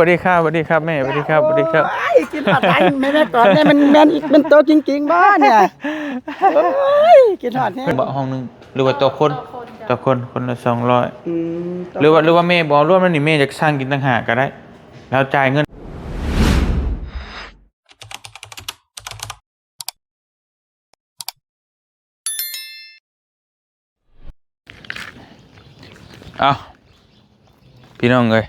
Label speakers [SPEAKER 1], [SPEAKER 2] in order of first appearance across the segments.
[SPEAKER 1] สวัสดีครับสวัสดีครับแม่สวัสดีครับสวัสดีครับ
[SPEAKER 2] ไอ้กินผัดไทยแม่แม่ก่อนเนี่ยมันแม่นเป็นตัวจริงๆบ้านเนี่ยโอ้ยกินผัดเนี่ย
[SPEAKER 1] เบาะห้องหนึงหรือว่าต่อคนต่อคนคนละสองร้อย
[SPEAKER 2] อืม
[SPEAKER 1] หรือว่าหรือว่าแม่บอกร่วมแล้วนี่แม่จะสร้างกินต่างหากก็ได้ แล้วจ่ายเงินเอาพี่น้องเอ้ย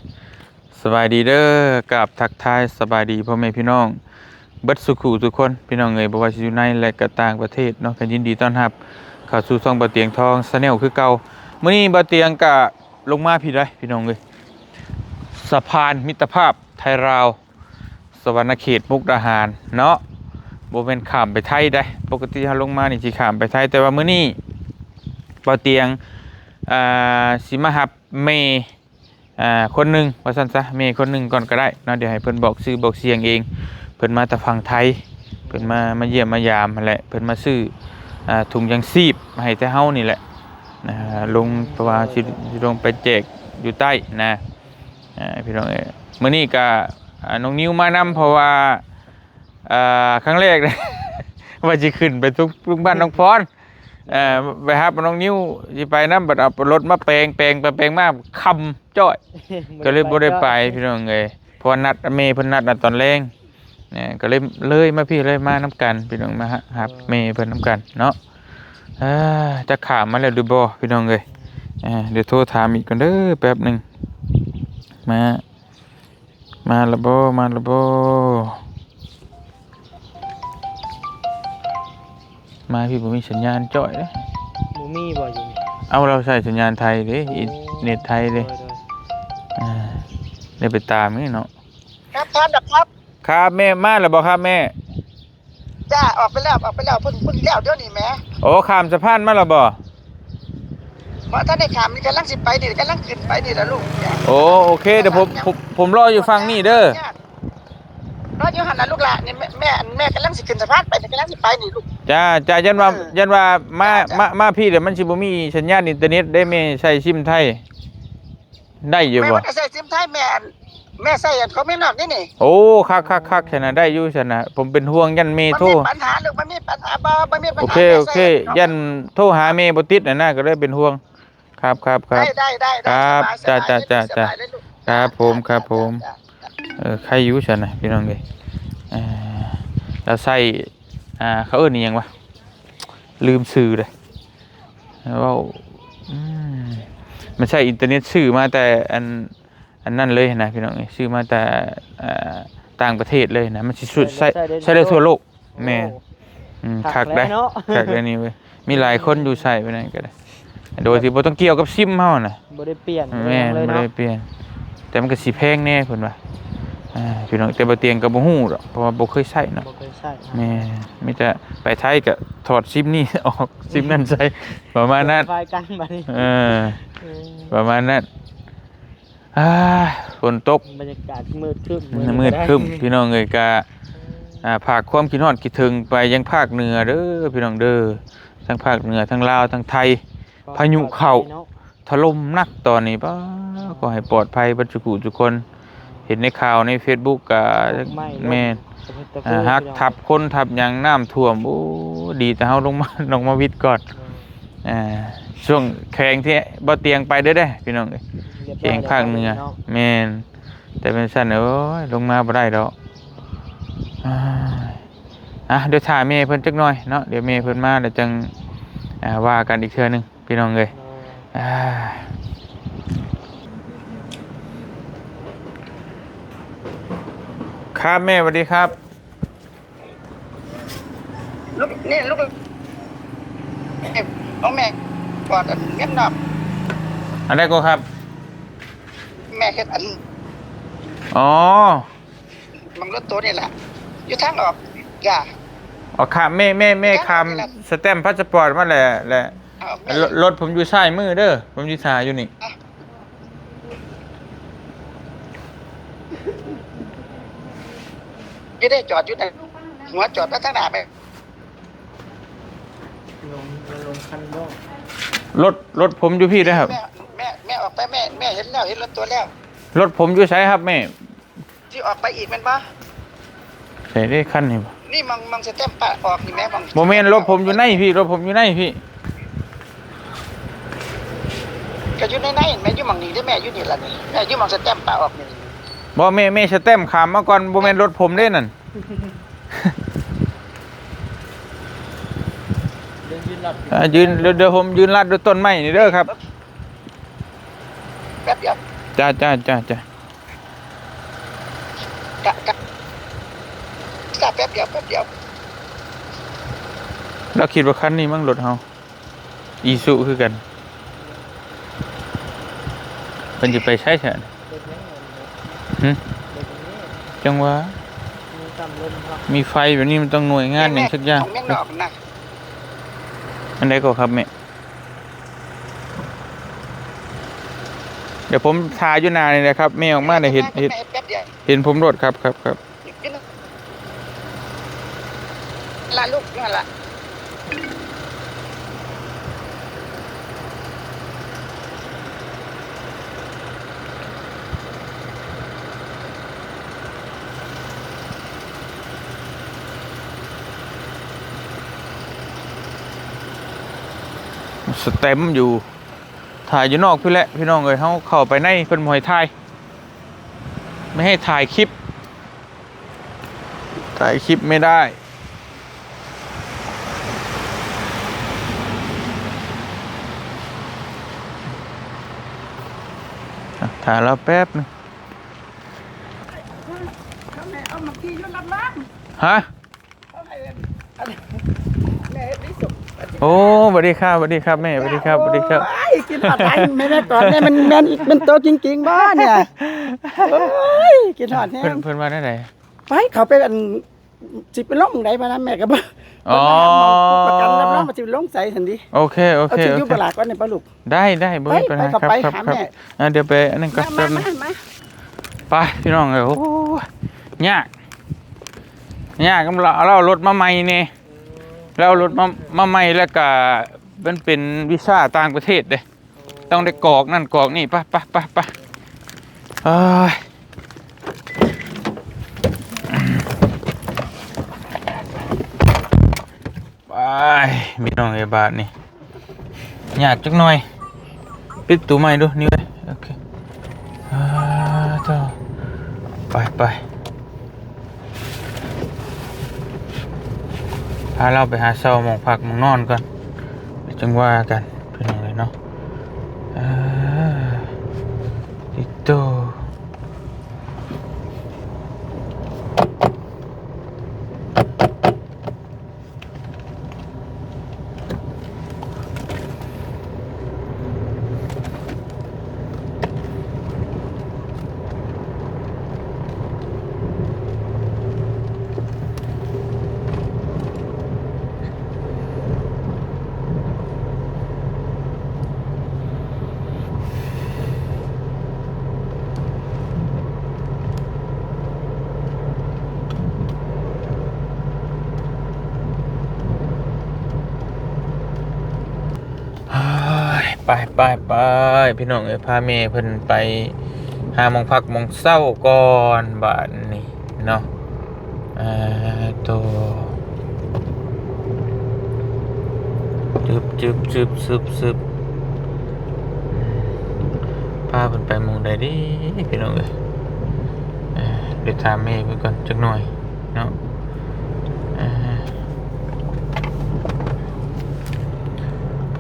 [SPEAKER 1] สบายดีเด้อกับทักทายสบายดีพ่อแม่พี่น้อง เบิดสุขุทุกคนพี่น้องเอ๋ยบ่ว่าสิอยู่ในและก็ต่างประเทศเนาะก็ยินดีต้อนรับเข้าสู่ช่องบ่เตียงทองชาแนลคือเก่ามื้อนี้บ่เตียงก็ลงมาพี่ได้พี่น้องเอ้ยสะพานมิตรภาพไทยลาว สวรรณเขตมุกดาหารเนาะบ่แม่นข้ามไปไทยได้ ปกติเฮาลงมานี่สิข้ามไปไทยแต่ว่ามื้อนี้บ่เตียงอ่าสิมารับเมย์ อ่าคนหนึ่งว่าซั่นซะเมย์คนหนึ่งก่อนก็ได้เนาะเดี๋ยวให้เพิ่นบอกชื่อบอกเสียงเอง เพิ่นมาแต่ฝั่งไทย เพิ่นมามาเยี่ยมมายามแหละเพิ่นมาซื้ออ่าถุงยังชีพมาให้แต่เฮานี่แหละนะฮะลงเพราะว่าสิลงไปแจกอยู่ใต้นะอ่าพี่น้องเอ้มื้อนี้ก็น้องนิวมานำเพราะว่าอ่าครั้งแรกเลยว่าสิขึ้นไปทุกทุกบ้านน้องพร เอ่อไปหาน้องนิวสิไปนำบัดเอารถมาแปลงแปลงไปแปลงมาคำจ้อย ก็เลยบ่ได้ไปพี่น้องเอ้ยเพราะว่านัดเมย์เพิ่นนัดน่ะตอนแรงเนี่ยก็เลยเลยมาพี่เลยมาน้ำกัน พี่น้องมาฮะครับเมย์เพิ่นน้ำกันเนาะเอ้อจะขามมาแล้วดูบ่พี่น้องเอ้ยเอ่อเดี๋ยวโทรถามอีกก่อนเด้อแป๊บหนึงมา มาและบ่มาและบ่ มาพี่บ่มีสัญญาณจ้อยเด้
[SPEAKER 3] หมูมี่บ่อยู่นี่
[SPEAKER 1] เอาเราใช้สัญญาณไทยเด้อินเน็ตไทยเด้
[SPEAKER 3] โดย
[SPEAKER 1] อ่าได้ไปตามนี่เนาะ
[SPEAKER 2] ครับท่านครับ
[SPEAKER 1] ครับแม่มาแล้วบอกครับแม่
[SPEAKER 2] จ้าออกไปแล้วออกไปแล้วเพิ่งเพิ่งแล้วเดี๋ยวนี้แหม่
[SPEAKER 1] โอ้ข้ามสะพานมาแล้วบ่
[SPEAKER 2] ว่าท่านได้ขามนี่กำลังสิไปนี่กำลังขึ้นไปนี่ละลูกเนี่ย
[SPEAKER 1] โอ้โอเคเดี๋ยวผมผมผมรออยู่ฟังนี่เด้อ
[SPEAKER 2] รออยู่หันละลูกละนี่แม่แม่แม่กำลังสิขึ้นสะพานไปนี่กำลังสิไปนี่ลูก
[SPEAKER 1] จ้าจ้ายันว่า
[SPEAKER 2] เออ
[SPEAKER 1] ยันว่ามา
[SPEAKER 2] จ้ะ
[SPEAKER 1] มามาพี่เดี๋ยวมันสิบ่มีสัญญาณอินเทอร์เน็ตได้แม่ใช้ซิมไทย ได้อยู่
[SPEAKER 2] แม่
[SPEAKER 1] บ่
[SPEAKER 2] ว่าจะใส่ซิมไทยแม่อันแม่ใส่อันเขาไม่นอกนี่นี่
[SPEAKER 1] โอ้คักคักคักชนะได้อยู่ชนะผมเป็นห่วงยันเม
[SPEAKER 2] มัน
[SPEAKER 1] โทร
[SPEAKER 2] มีปัญหาลูกมันมีปัญหาบ่มันมีปัญ
[SPEAKER 1] โอ
[SPEAKER 2] หา
[SPEAKER 1] เคโอเค
[SPEAKER 2] แม่ใส่
[SPEAKER 1] ยันโทรหาเมบ่ติดน่ะนะก็เลยเป็นห่วง ครับครับครับ
[SPEAKER 2] ได้ได้ได้ได้
[SPEAKER 1] ครับ
[SPEAKER 2] สบาย
[SPEAKER 1] จ้ะจ้ะ
[SPEAKER 2] สบาย
[SPEAKER 1] จ้ะ
[SPEAKER 2] เลยลูก
[SPEAKER 1] ครับผมครับผม
[SPEAKER 2] จ้ะ
[SPEAKER 1] เออใครอยู่ฉันนะพี่น้องเลยเอ่อแล้วใส่อ่าเขาเอิ้นอิหยังวะลืมสื่อเลยว่าอืมมันใช่อินเทอร์เน็ตซื้อมาแต่อันอันนั่นเลยนะพี่น้องเอ้ยซื้อมาแต่อ่าต่างประเทศเลยนะมันสิสุดใช้ใช้ได้ทั่วโลกแม่นอืมคักได้
[SPEAKER 3] เนาะ
[SPEAKER 1] คักได้นี่เว้ยมีหลายคนอยู่ใส่ไปนั่นก็ได้โดยที่บ่ต้องเกี่ยวกับซิมเฮานะ
[SPEAKER 3] บ่ได้เปลี่ยน
[SPEAKER 1] แม่น
[SPEAKER 3] เลย
[SPEAKER 1] บ่
[SPEAKER 3] เนาะ
[SPEAKER 1] ได้เปลี่ยน แต่มันก็สิแพงแน่เพิ่นว่าอ่า พี่น้องแต่บ่เตียงก็บ่ฮู้ดอกเพราะว่าบ่เคยใช้เนาะ
[SPEAKER 3] บ่เคยใช่
[SPEAKER 1] แม่มีแต่ไปไทยก็ถอดซิมนี่ออกซิมนั่นใส่ประมาณนั้น
[SPEAKER 3] ไฟกันบัดนี้
[SPEAKER 1] เออ
[SPEAKER 3] เออ
[SPEAKER 1] ประมาณนั้นอ้ายฝนตก
[SPEAKER 3] บรรยากาศมืดครึ้ม
[SPEAKER 1] มืดครึ้มพี่น้องเอ้ยก็อ่าภาคความคิดฮอดคิดถึงไปยังภาคเหนือเด้อพี่น้องเด้อทั้งภาคเหนือทั้งลาวทั้งไทย พายุเข้า
[SPEAKER 3] เนาะ
[SPEAKER 1] ถล่มหนักตอนนี้ป้าก็ให้ปลอดภัยบรรจุกุทุกคน เห็นในข่าวใน Facebook กับ
[SPEAKER 3] ไหม้
[SPEAKER 1] แม่น
[SPEAKER 3] ตะ
[SPEAKER 1] อ่า
[SPEAKER 3] ปู
[SPEAKER 1] ฮัก
[SPEAKER 3] พี่น้อง
[SPEAKER 1] ทับคนทับหยังน้ำท่วมโอ้ดีแต่เฮาลงมาลงมาวิทย์ก่อนอ่าช่วงแข่งที่บ่เตียงไปเด้อเด้อพี่น้องเอ้ย
[SPEAKER 3] เรียบร้
[SPEAKER 1] แข่งภาคเหนือ
[SPEAKER 3] นาะ
[SPEAKER 1] แม่นแต่เป็นสั้นโอ้ยลงมาบ่ได้ดอกอ่าอะเดี๋ยวถ่ายเมย์เพิ่นจักหน่อยเนาะเดี๋ยวเมย์เพิ่นมาเดี๋ยวจังอ่าว่ากันอีกเทื่อหนึงพี่น้องเอ้ยอ่า ครับแม่สวัสดีครับ
[SPEAKER 2] ลูกนี่ลูกเอ้ยเอาแม่กอดอันเงี้ยนอบ
[SPEAKER 1] อันแรกก็ครับ
[SPEAKER 2] แม่เฮ็ดอัน
[SPEAKER 1] อ๋อ
[SPEAKER 2] มังรถตัวนี่แหละอยู่ทางออกอย่า
[SPEAKER 1] อ๋อครับแม่แม่แม่คำสแตมป์พาสปอร์ตมาแหละแหละ
[SPEAKER 2] เอาแม่
[SPEAKER 1] รถรถผมอยู่ซ้ายมือเด้อผมอยู่ซ้ายอยู่นี่
[SPEAKER 2] อ ยี่ได้จอดอยู่ในหัวจอดไปทางหน้าไป
[SPEAKER 3] ลงลงคันบ่
[SPEAKER 1] รถรถผมอยู่พี่เด้อครับ
[SPEAKER 2] แม่แม่แม่ออกไปแม่แม่เห็นแล้วเห็นรถตัวแล้ว
[SPEAKER 1] รถผมอยู่ใช้ครับแม่
[SPEAKER 2] ที่ออกไปอีกแม่นบ่
[SPEAKER 1] ใส่ได้ขั้นนี่บ่
[SPEAKER 2] นี่มองมองสเต็มปะออกนี่แม่มอง
[SPEAKER 1] โมเมนรถผมอยู่ในพี่รถผมอยู่ในพี่
[SPEAKER 2] ก็อยู่ในในแม่อยู่หมองนี้ได้อแม่อยู่นี่ล่ะนี่แม่อยู่หมองสเต็มปะออกนี่
[SPEAKER 1] บ่แม่แม่สเต็มขามมาก่อนโมเมนรถผมเด้นั่น
[SPEAKER 3] เดินยืนหลับ
[SPEAKER 1] อ่ายืนเดี๋ยวเดี๋ยวผมยืนลัดด้วยต้นไม้นี่เด้อครับ
[SPEAKER 2] แป๊บเดียว
[SPEAKER 1] จ้าจ้าจ้าจ้ากะ
[SPEAKER 2] กะกะแป๊บเดียวแป๊บเดียว
[SPEAKER 1] เราคิดว่าคันนี้มั้งรถเฮาอีสุคือกันเพิ่นจะไปใช้เถอะ จังหว่า
[SPEAKER 3] มีตำลมครับ
[SPEAKER 1] มีไฟแบบนี้มันต้องหน่วยงานอย่างสักอย่าง
[SPEAKER 2] ของแม่งดอกนะ
[SPEAKER 1] อันใดก็ครับแม่เดี๋ยวผมทาอยู่หนานี่นะครับแม่ออกมาได้เห็นเห็น
[SPEAKER 2] แม่แป๊บเดียว
[SPEAKER 1] เห็นผมรถครับครับครับ
[SPEAKER 2] นิดนึงลาลูกนั่นล่ะ
[SPEAKER 1] สเต็มอยู่ถ่ายอยู่นอกพี่แหละพี่น้องเอ้ยเขาเข้าไปในเพิ่นมวยถ่ายไม่ให้ถ่ายคลิป ถ่ายคลิปไม่ได้อะถ่ายแล้วแป๊บนึง
[SPEAKER 2] เขาแม่เอามาที่อยู่รับน้
[SPEAKER 1] ฮะำ
[SPEAKER 2] เขาให้อันแม่ได้สุก
[SPEAKER 1] โอ้สวัสดีครับสวัสดีครับแม่สวัสดีครับสวัสดีครับ
[SPEAKER 2] โอ้ยกินผัดไทยแม่แม่ก่อนเนี่ยมันแม่นอีกเป็นตัวจริง ๆบ้าเนี่ยโอ้ยกินหอดแห้
[SPEAKER 1] เพิ่น
[SPEAKER 2] ง
[SPEAKER 1] เพิ่นมาได้ไหน
[SPEAKER 2] ไปเขาไปอันสิเป็นล่มไหนมานะแม่ก็บ่
[SPEAKER 1] อ๋อ
[SPEAKER 2] ประกันรับรองมาสิเป็นล่มใส่ทันที
[SPEAKER 1] โอเคโอ
[SPEAKER 2] เอา
[SPEAKER 1] เค
[SPEAKER 2] ที่
[SPEAKER 1] โอ
[SPEAKER 2] อยู่
[SPEAKER 1] เค
[SPEAKER 2] ตลาดก่อนในปลาลูก
[SPEAKER 1] ได้ได้บ่มีปัญหา
[SPEAKER 2] ไป
[SPEAKER 1] ครับ
[SPEAKER 2] ไป
[SPEAKER 1] ครับ
[SPEAKER 2] หา
[SPEAKER 1] ครับ
[SPEAKER 2] แม่
[SPEAKER 1] อะเดี๋ยวไปอันนั้นก็
[SPEAKER 2] มา
[SPEAKER 1] แป๊
[SPEAKER 2] มา
[SPEAKER 1] บนึง
[SPEAKER 2] มามา
[SPEAKER 1] ไปพี่น้องเอ้ยโอ้ยยากยากกำลังเราเอารถมาใหม่นี่ เราเอารถมามาใหม่แล้วก็มันเป็นวีซ่าต่างประเทศเด้ต้องได้กรอกนั่นกรอกนี่ไปไปไปไปเอ้ยไปพี่น้องเอ้ยบาทนี่ยากจักหน่อย ปิดตู้ใหม่ดูนี่ไว้โอเคอ่าเจ้าไปไป พาเราไปหาเสาหมองผักหมองนอนก่อนจังว่ากันเป็นยังไงเนาะติดโตเฮ้ย ไปไปไปพี่น้องเอ้ยพาเมย์เพิ่นไปหามองพักมองเศร้าก่อนบาดนี้เนาะอ่าตัวจึบจึบจึบซึบซึบพาเพิ่นไปมองใดดิพี่น้องเอ้ยเอ่อเดี๋ยวถามเมย์เพิ่นก่อนจักหน่อยเนาะอ่า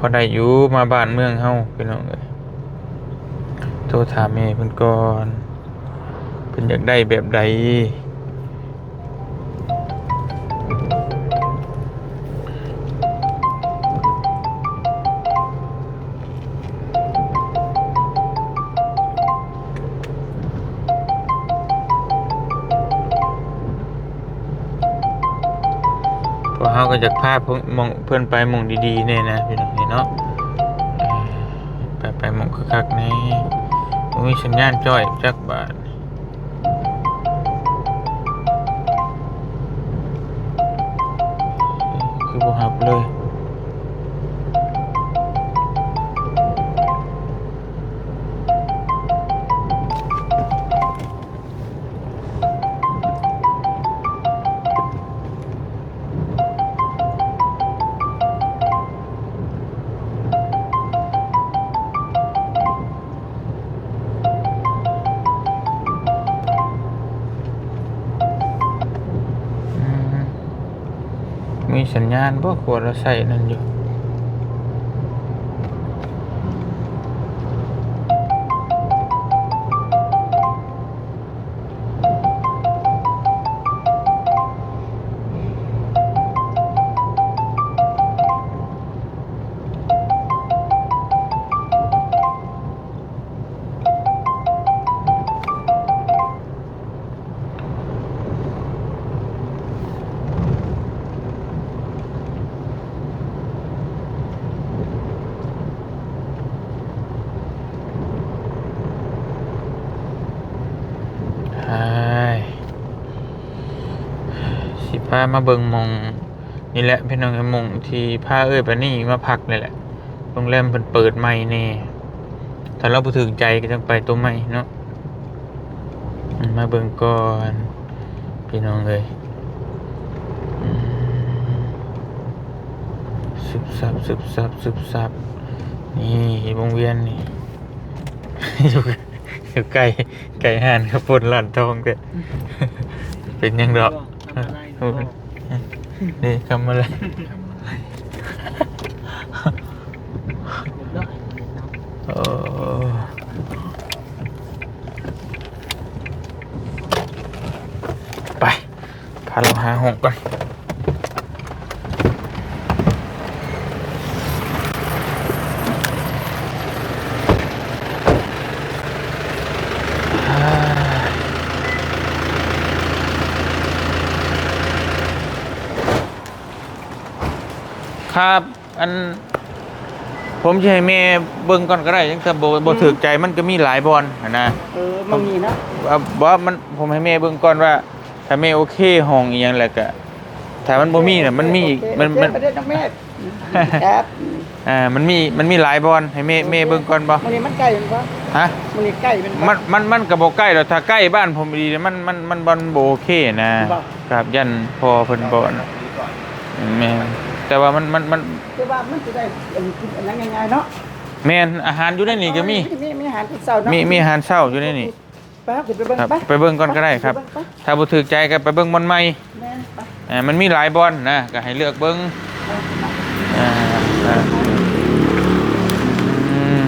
[SPEAKER 1] พอได้อยู่มาบ้านเมืองเฮาพี่น้องเอ้ยโทรถามแม่เพิ่นก่อนเพิ่นอยากได้แบบใด จากภาพเพิ่นหมองเพิ่นไปมองดีๆเนี่ยนะพี่น้องเนาะไปไปมองคักนี่มีสัญญาณจ้อยจักบาท งานบ่ควรเราใส่นั่นอยู่ามาเบิงหมองนี่แหละพี่น้องไอ้หมองที่พาเอ้ยไปนี่มาพักเลยแหละโรงแรมเพิ่นเปิดใหม่แน่ถ้าเราบ่ถึงใจก็จังไปตัวใหม่เนาะอืมมาเบิ่งก่อนพี่น้องเอ้ยอืมซึบซับซึบซับซึบซับนี่วงเวียนนี่อยู่อยู่ไกลไกลห่านครับปนหลานทองเด้อเป็นยังดอก
[SPEAKER 3] ทำอะไร
[SPEAKER 1] โอ้ยนี่ทำอะไร โอ้ไป พาเราหาห้องก่อนอ่า ครับอัน ผมจะให้แม่เบิ่งก่อนก็ได้ยังแต่บ่บ่ถูกใจมันก็มีหลายบอลหั้นนะ
[SPEAKER 2] เออมันมีนะ
[SPEAKER 1] ว่าว่ามันผมให้แม่เบิ่งก่อนว่า ถ้าแม่โอเคห้องอีหยังแล้วก็ถ้ามันบ่มีน่ะมันมีอีกมันมัน
[SPEAKER 2] ประเด็นน้องแม่ครับ
[SPEAKER 1] อ่ามันมีมันมีหลายบอลให้แม่แม่เบิ่งก่อนบ่
[SPEAKER 2] มันนี่มันใกล้มันปะ
[SPEAKER 1] ฮะ
[SPEAKER 2] มันนี่ใกล้มันปะ
[SPEAKER 1] มันมันมันก็บ่ใกล้ดอกถ้าใกล้บ้านผมดีมันมันมันบ่บ่โอเคนะ
[SPEAKER 2] บ่
[SPEAKER 1] ครับยันพอเพิ่นบ่นะแม่น แต่ว่ามันมันมัน
[SPEAKER 2] คือว่ามันจะได้อันกินอันนั้นง่ายๆเนาะ
[SPEAKER 1] แม่นอาหารอยู่ในนี่ก็มี
[SPEAKER 2] มีมีอาหารทุกเช้าเนาะ
[SPEAKER 1] มีมีอาหารเช้าอยู่ในนี่
[SPEAKER 2] ไปครับไปเบิ่ง
[SPEAKER 1] ครับ
[SPEAKER 2] ไป
[SPEAKER 1] ไปเบิ่งก่อนก็ได้ครับ
[SPEAKER 2] ไป
[SPEAKER 1] ถ้าบ่ถูกใจก็ไปเบิ่งบอลใหม่
[SPEAKER 2] แม่นไป
[SPEAKER 1] อ่ามันมีหลายบอลนะก็ให้เลือกเบิ้ง
[SPEAKER 2] ไป
[SPEAKER 1] อ่าอ่าอืม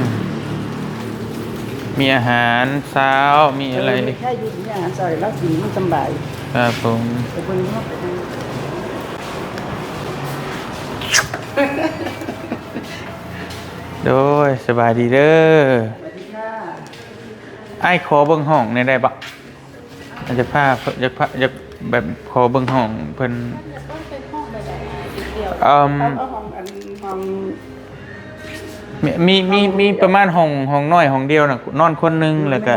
[SPEAKER 1] มีอาหารเช้ามีอะไร
[SPEAKER 2] แค่อยู่ที่อาหารเช้าแล้วกินมันสำบาย
[SPEAKER 1] ครับผม
[SPEAKER 2] ไปเบิ่งเนาะไปเบิ่ง
[SPEAKER 1] โดยสบายดีเด้อ
[SPEAKER 2] สวัสดีค่ะ
[SPEAKER 1] ไอ้ายขอเบิ่งห้องในอยได้ปะอาจจะพาเพิ่นจะพาจะแบบขอเบิ่งห้องเพิ่นอืม
[SPEAKER 2] เอาเอาห้องอันห้อง
[SPEAKER 1] มีมีมีมีประมาณห้องห้องน้อยห้องเดียวน่ะนอนคนหนึงแล้วก็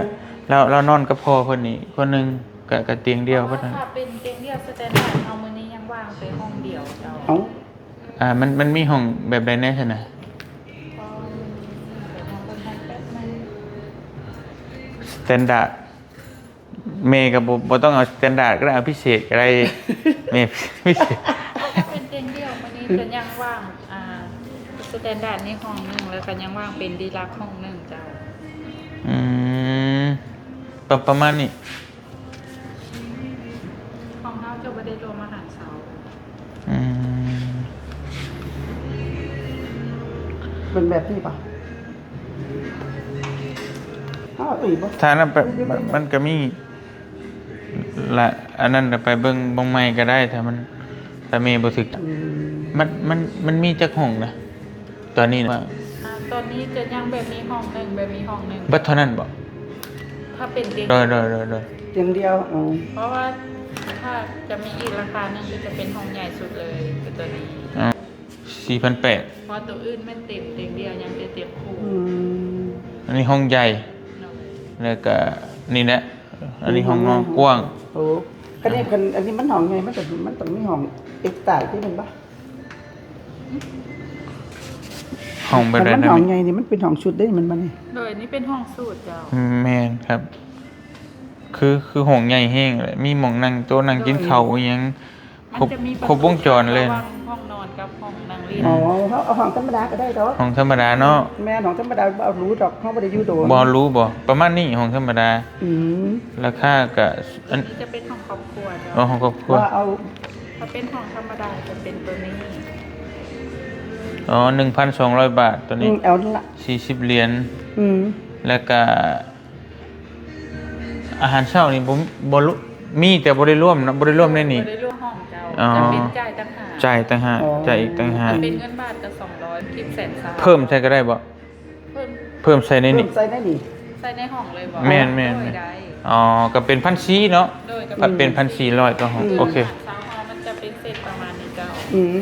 [SPEAKER 1] เราเรานอนกับพ่อเพิ่นนี่คนหนึงกับกับเตียงเดียวเพิ่นนั้น
[SPEAKER 4] ถ้าเป็นเตียงเดียวสแตนดาร์ดเอามือนี้ยังว่างไปห้องเดียวเจ้า
[SPEAKER 2] เอา
[SPEAKER 1] อ่ามันมันมีห้องแบบใดแน่ใช่ไหม
[SPEAKER 4] ก็เดี๋ยวลองเปิดให้แป๊บนึง
[SPEAKER 1] สแตนดาร์ดเมย์กับบ่ต้องเอาสแตนดาร์ดก็ได้เอาพิเศษก็ได้เมย์พิเศษ
[SPEAKER 4] ถ้าเป็นเตียงเดียวมือนี้จะยังว่างอ่าสแตนดาร์ดนี่ห้องหนึงแล้วก็ยังว่างเป็นดีลักซ์ห้องหนึงเจ้า
[SPEAKER 1] อืมประประมาณนี้
[SPEAKER 4] เป็
[SPEAKER 2] นแบบนี้ป่ะเอาอีกป่ะ
[SPEAKER 1] ถ้านั้นแบบมันมันก็มีละอันนั้นก็ไปเบิ่งบงใหม่ก็ได้ถ้ามันถ้าเมย์บ่ถึก
[SPEAKER 2] อืม
[SPEAKER 1] มันมันมันมีจักห้องนะตอนนี้นะ
[SPEAKER 4] อ่าตอนนี้จะยังแบบนี้ห้องหนึงแบบนี้ห้องหนึง
[SPEAKER 1] บัดเท่านั้นบ่
[SPEAKER 4] ถ้าเป็นเตียง
[SPEAKER 1] โดยโดยโดยโดย
[SPEAKER 2] เตียงเดียวเอา
[SPEAKER 4] เพราะว่าถ้าจะมีอีกราคาหนึงคือจะเป็นห้องใหญ่สุดเลยคือตัวนี้
[SPEAKER 1] อ่า 4,800
[SPEAKER 4] เพราะตัวอื่นไม่เต็มเตียงเดียวยังจะเต็มคู่
[SPEAKER 2] อืม
[SPEAKER 1] อันนี้ห้องใหญ่
[SPEAKER 4] เนาะ
[SPEAKER 1] แล้วก็นี่แหละ อันนี้ห้องนอนกว้าง
[SPEAKER 2] โอ้อันนี้คันอันนี้มันห้องไงมันต้องมันต้องมีห้องเอกตายที่มันป่ะ
[SPEAKER 1] ห้องแบบ
[SPEAKER 2] คัน
[SPEAKER 1] นั้น
[SPEAKER 2] มัน
[SPEAKER 1] นะ
[SPEAKER 2] ห้องไงนี่มันเป็นห้องชุดได้มันมันนี่
[SPEAKER 4] โดยนี่เป็นห้องสูตรเจ้า
[SPEAKER 1] แมนครับ คือคือห้องใหญ่แห้งเลยมีหมองนั่งโต๊ะนั่งกินข้าวอหยัง ครบ
[SPEAKER 4] มันจะมี
[SPEAKER 1] ครบวงจรเลย
[SPEAKER 4] ระหว่าง องนั่งเรียน
[SPEAKER 2] อ๋อเขาเอาห้องธรรมดาก็ได้ดอก
[SPEAKER 1] ห้องธรรมดาเนาะ
[SPEAKER 2] แม่ห้องธรรมดาเอารู้ดอกเขาบ่ได้อยู่โดน
[SPEAKER 1] บอรู้บ่ประมาณนี้ห้องธรรมดา
[SPEAKER 2] อืม
[SPEAKER 1] ราคาก็อัน
[SPEAKER 4] นี่จะเป็นห้องครอบครัวเจ้า
[SPEAKER 1] อ๋อห้องครอบครัว
[SPEAKER 2] ว่าเอา
[SPEAKER 4] ถ้าเป็นห้องธรรมดาจะเป็นตัวนี้
[SPEAKER 1] อ๋อหนึ่งพันสองร้อยบาทตัว
[SPEAKER 2] อื
[SPEAKER 1] นี้
[SPEAKER 2] มเอาละ
[SPEAKER 1] สี่สิบเหรียญ
[SPEAKER 2] อืม
[SPEAKER 1] แล้วก็ อาหารเช้านี่ผมบรุมีแต่บริร่วมนะบริร่วมในนี่
[SPEAKER 4] บ่ได้ร่วมห้องเจ้า
[SPEAKER 1] อ๋อ
[SPEAKER 4] จะเป็นจ่ายต่างหาก
[SPEAKER 1] จ่ายต่างหากจ่ายอีกต่างหาก
[SPEAKER 4] ถ้าเป็นเงินบาทก็สองร้อยคิดแสนสาม
[SPEAKER 1] เพิ่มใช่ก็ได้บ่
[SPEAKER 4] เพิ่ม
[SPEAKER 1] เพิ่มใส่ใน
[SPEAKER 2] เพิ่
[SPEAKER 1] นี่
[SPEAKER 2] มใส่ได้นี่
[SPEAKER 4] ใส่ในห้องเลยบ่
[SPEAKER 1] แม่นแม่น
[SPEAKER 4] โด
[SPEAKER 1] แม่
[SPEAKER 4] ย
[SPEAKER 1] น
[SPEAKER 4] ได้
[SPEAKER 1] อ๋อก็เป็นพันสี่เนาะ
[SPEAKER 4] โดยกับ
[SPEAKER 1] พันเป็นพันสี่ร้อยต่อห้องโอเค
[SPEAKER 4] สาวหอมันจะเป็นเซตประมาณนี้เจ้า
[SPEAKER 2] อืม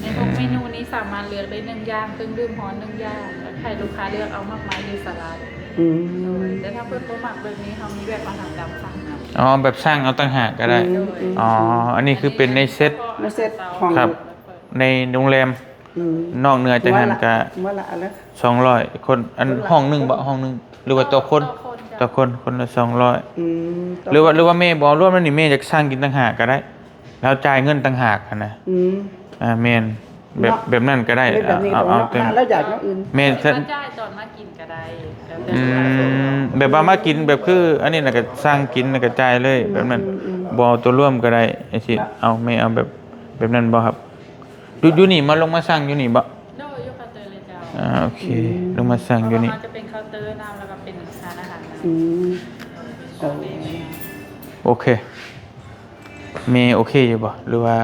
[SPEAKER 4] ในพวกเมนูนี้สามารถเลือกได้หนึ่งอย่างเครื่องดื่มฮ้อนหนึ่งอย่างแล้วให้ลูกค้าเลือกเอามากมายในสลัด
[SPEAKER 2] อืม
[SPEAKER 4] โดยแต่ถ้าเพื่อนบ่มักแบบนี้เขามีแบบอาหารตามสั่งนะ
[SPEAKER 1] อ๋อแบบสร้างเอาต่างหากก็ได้
[SPEAKER 2] อืม
[SPEAKER 1] อ๋อ อันนี้คือเป็นในเซต
[SPEAKER 2] ในเซตห้อง
[SPEAKER 1] ครับ ในโรงแรม
[SPEAKER 2] อืม
[SPEAKER 1] นอกเหนือจากนั้นก็
[SPEAKER 2] เมื่อละอันละ
[SPEAKER 1] สองร้อยคน อันห้องหนึ่งบ่ห้องหนึ่งหรือว่าต่อคนต่อคนคนละสองร้อย
[SPEAKER 2] อืม
[SPEAKER 1] หรือว่าหรือว่าเมย์บอกร่วมแล้วนี่เมย์จะสร้างกินต่างหากก็ได้ แล้วจ่ายเงินต่างหากอะนะ
[SPEAKER 2] อืม
[SPEAKER 1] อ่าเมน แบบ
[SPEAKER 2] เนาะ
[SPEAKER 1] แบบนั้นก็ได้
[SPEAKER 2] ไม่แบบนี้
[SPEAKER 1] เอา
[SPEAKER 2] ตรง
[SPEAKER 1] เอา
[SPEAKER 2] เนาะ
[SPEAKER 1] เต็ม
[SPEAKER 2] แล้วอยากอย่างอื่น
[SPEAKER 1] เมน
[SPEAKER 4] ถ้าจ่ายตอนมากินก็ได้แล้วแต่
[SPEAKER 1] อื
[SPEAKER 4] ลูกค้าส่ง
[SPEAKER 1] มแบบว่ามากินแบบคือ อันนี้น่ะก็สร้างกินน่ะก็จ่ายเลยแบบนั้น
[SPEAKER 2] อืมอืม
[SPEAKER 1] บ่เอาตัวร่วมก็ได้ไอ้สิเอาไม่เอาแบบแบบนั้นบ่ครับอยู่อยู่นี่มาลงมาสร้างอยู่นี่บ่
[SPEAKER 4] โดยยกเคาน์เตอร์เลยเจ้า
[SPEAKER 1] อ่าโอเค ลงมาสร้างอยู่นี่
[SPEAKER 4] เพราะว่ามันจะเป็นเคาน์เตอร์น้ำแล้วก็เป็นร้านอาหารนะ
[SPEAKER 2] อืม
[SPEAKER 4] โอเค
[SPEAKER 1] โอเคเมย์โอเคอยู่บ่หรือว่า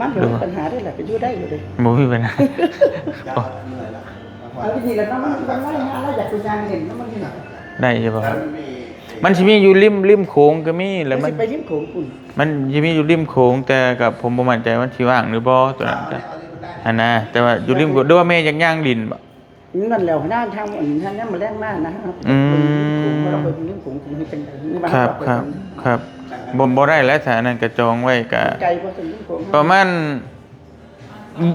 [SPEAKER 2] มันเดี๋ยวมีปัญหาได้แหละก็อยู่ได้อยู่เลย
[SPEAKER 1] บ่มีปัญหาโอ้
[SPEAKER 2] เอาวิธีแล้วต้องมันมันไม่หาแล้วอยากไปยางเห็นแล้วมันที่ไหน
[SPEAKER 1] ได้อยู่บ่ครับ มันสิมีอยู่ริมริมโขงก็มีแล้วมัน
[SPEAKER 2] สิไปยิ้มโขงคุณ
[SPEAKER 1] มันจะมีอยู่ริมโขงแต่กับผมบ่มั่นใจว่าสิว่างหรือบ่ตัวนั้นจ้ะอันนะแต่ว่าอยู่ริมโขงหรือว่าแม่ยังย่างดินบ่
[SPEAKER 2] นั่นแหละหน้าทางอันนั้นเนี่ยมันแรงมากนะครับ
[SPEAKER 1] อืม
[SPEAKER 2] เราไปยิ้มโขงคุณให้จังไดนี่บ้าน
[SPEAKER 1] ครับ
[SPEAKER 2] เาไป
[SPEAKER 1] ครับครับ บ่บ่ได้แล้วถ้าอันนั้นก็จองไว้ก็
[SPEAKER 2] ไกลกว่าถึงยิ้มโขง
[SPEAKER 1] ประมาณอืม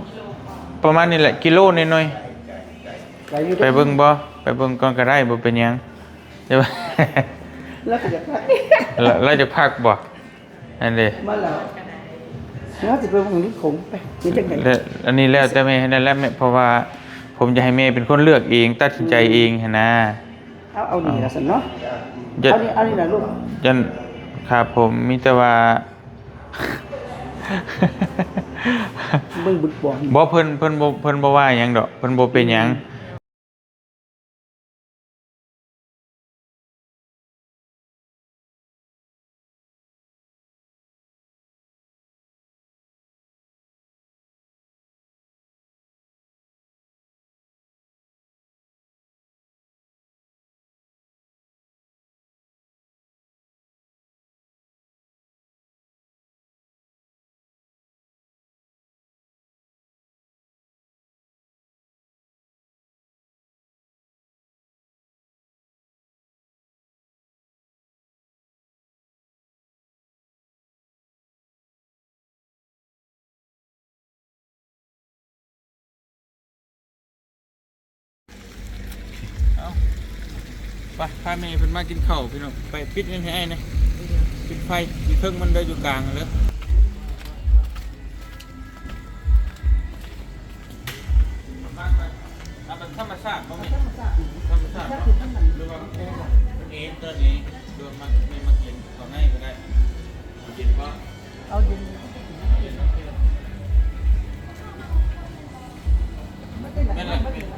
[SPEAKER 1] ประมาณนี้แหละกิโลน้อย
[SPEAKER 2] ไกลอยู่
[SPEAKER 1] ๆไปเบิ่งบ่ไปเบิ่งก่อนก็ได้บ่เป็นหยังใช่ป่ะ
[SPEAKER 2] แล้วก็อยากพัก
[SPEAKER 1] เราเราจะพักบ่อันนี้
[SPEAKER 2] มาแล้วแล้วจะไปวงยิ้มโขงไปนี่จังได
[SPEAKER 1] แล้วอันนี้แล้วแต่แม่นั่นแหละแม่เพราะว่าผมจะให้แม่เป็นคนเลือกเอง ตัดสินใจเองหั้นนะ
[SPEAKER 2] เอาเอานี่ละสิเนาะ
[SPEAKER 1] จะ
[SPEAKER 2] เอานี่เอานี่นะลูก
[SPEAKER 1] ยัน ครับผมมีแต่ว่า
[SPEAKER 2] เบิ่งบึกบ่อน
[SPEAKER 1] บ่เพิ่นเพิ่นบ่เพิ่นบ่ว่าหยังดอก เพิ่นบ่เป็นหยัง ไปพาแม่เพิ่นมากินข้าวพี่น้องไปปิดนั่นให้ไอ้นะปิดไฟอยู่เทิงมันได้อยู่กลางเลยเอาแบบธรรมชาติบ่แม่ธรรมชาติบ่หรือว่ามันเองตัวนี้รวมมาไม่มากินต่อให้ก็ได้กินบ่
[SPEAKER 2] เอาเย็น
[SPEAKER 1] นั่นแหละนะ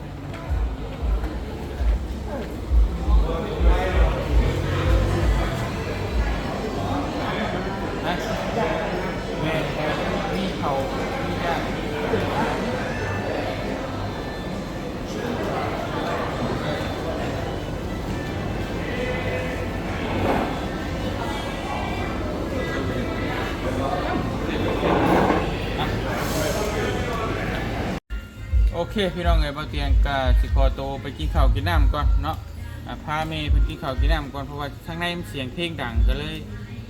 [SPEAKER 1] เคพี่น้องเอ๋ยบ่เตียงก็สิขอโตวไปกินข้าวกินน้ำก่อนเนาะอ่าพาเมย์ไปกินข้าวกินน้ำก่อนเพราะว่าข้างในมันเสียงเพลงดังก็เลย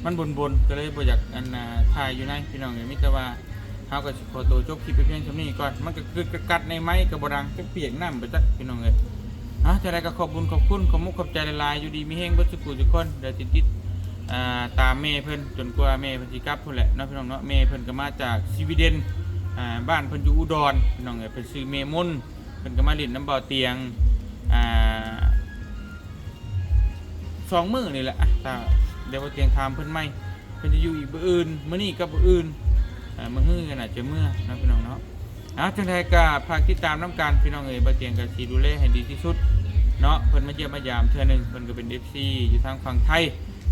[SPEAKER 1] มันบนบนๆก็เลยบ่อยากอันน่ะถ่ายอยู่ในพี่น้องเอ๋ยมิแต่ว่าเฮาก็สิขอตัวจบคลิปไปเพียงเท่านี้ก่อนมันก็กึดกระกัดในไม้ก็บ่ดังจักเปียกน้ำไปจักพี่น้องเอ๋ยอะจะได้ก็ขอบคุญขอบคุณขอบมุกขอบใจหลายๆอยู่ดีมีแฮงเบ่สุขุทุกคนเดี๋ยวติดติดอ่าตามเมย์เพิ่นจนกว่าเมย์เพิ่นสิกลับพุ่นแหละเนาะพี่น้องเนาะเมย์เพิ่นก็มาจากสวีเดน อ่าบ้านเพิ่นอยู่อุดรพี่น้องเอ้ยเพิ่นซื้อเมมุนเพิ่นก็มาเล่นน้ำบ่อเตียงอ่าสองมื้อนี่แหละอะถ้าเดี๋ยวบ่เตียงถามเพิ่นใหม่เพิ่นจะอยู่อีกบ่อื่นมื้อนี้กับบ่อื่นอ่ามื้อฮื้อกันอาจจะเมื่อเนาะพี่น้องเนาะเอาจังไดก็ฝากติดตามน้ำกันพี่น้องเอ้ยบ่เตียงก็สิดูแลให้ดีที่สุดเนาะเพิ่นมาเยี่ยมมายามเทื่อหนึงเพิ่นก็เป็น FC อยู่ทางฝั่งไทย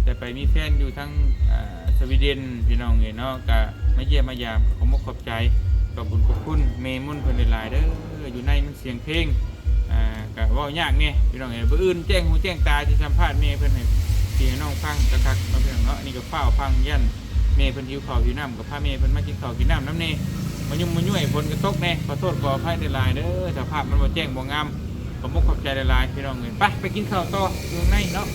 [SPEAKER 1] แต่ไปมีแฟนอยู่ทางอ่าสวีเดนพี่น้องเอ้ยเนาะก็มาเยี่ยมมายามขอมกขอบใจ มมุ่นเพิ่นหลายๆเด้ออยู่ในมันเสียงเพลงอ่าก็เว้ายากนี่พี่น้องเอ้ยบ่อื่นแจ้งหูแจ้งตาที่สัมภาษณ์เมเพิ่นให้พี่น้องฟังคักมาเพียงเนาะนี่ก็เฝ้าฟังยันเมย์เพิ่นหิวข้าวหิวน้ำกับพาเมย์เพิ่นมากินข้าวกินน้ำน้ำเน่มายุ่มมายุ่ยฝนก็ตกแน่ขอโทษขออภัยในลายๆเด้อสภาพมันบ่แจ้งบ่งามขอมกขอบใจหลายๆพี่น้องเอ้ยไปไปกินข้าวต่ออยู่ข้างในเนาะ